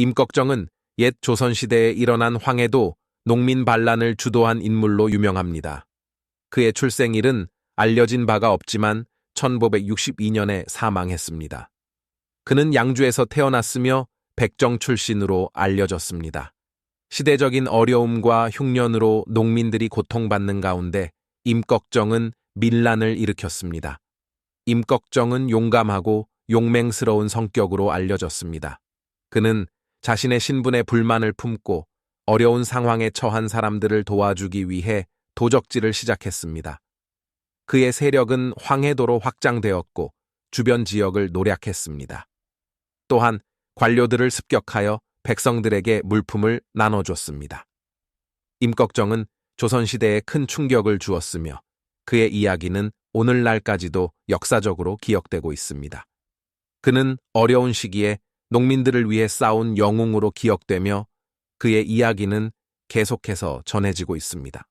임꺽정은 옛 조선시대에 일어난 황해도 농민 반란을 주도한 인물로 유명합니다. 그의 출생일은 알려진 바가 없지만 1562년에 사망했습니다. 그는 양주에서 태어났으며 백정 출신으로 알려졌습니다. 시대적인 어려움과 흉년으로 농민들이 고통받는 가운데 임꺽정은 밀란을 일으켰습니다. 임꺽정은 용감하고 용맹스러운 성격으로 알려졌습니다. 그는 자신의 신분에 불만을 품고 어려운 상황에 처한 사람들을 도와주기 위해 도적질을 시작했습니다. 그의 세력은 황해도로 확장되었고 주변 지역을 노략했습니다. 또한 관료들을 습격하여 백성들에게 물품을 나눠줬습니다. 임꺽정은 조선시대에 큰 충격을 주었으며 그의 이야기는 오늘날까지도 역사적으로 기억되고 있습니다. 그는 어려운 시기에 농민들을 위해 싸운 영웅으로 기억되며 그의 이야기는 계속해서 전해지고 있습니다.